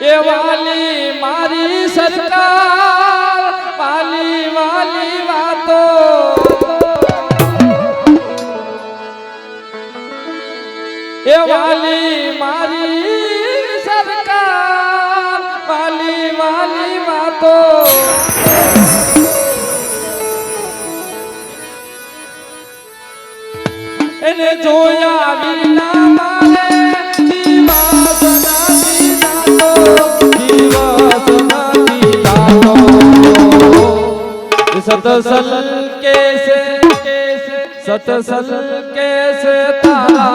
એ વાલી મારી સરકાર વાલી વાલી વાતો. એ વાલી મારી સરકાર વાલી વાલી વાતો. सतसल कैसे सतसल कैसे तारा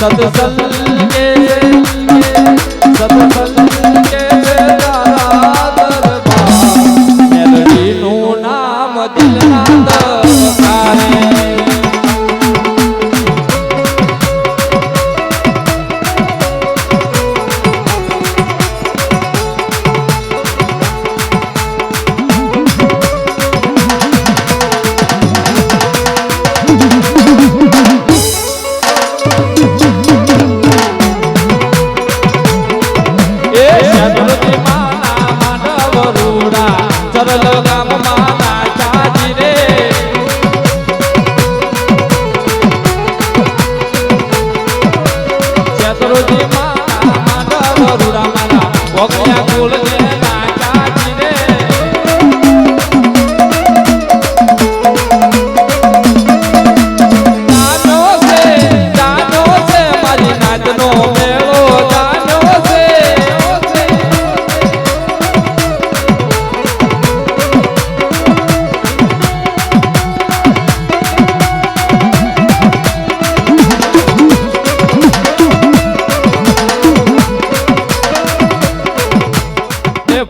सदसल Baba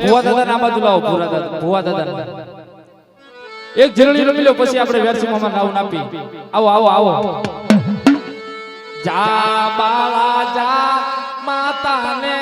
ભુવા દાદા ના બાજુ લાવો ભુવા દાદા ભુવા દાદા એક જરણી રમી લો, પછી આપણે વેરસી મામા નાવ નાપી. આવો આવો આવો. જા બાળા, જા માતાને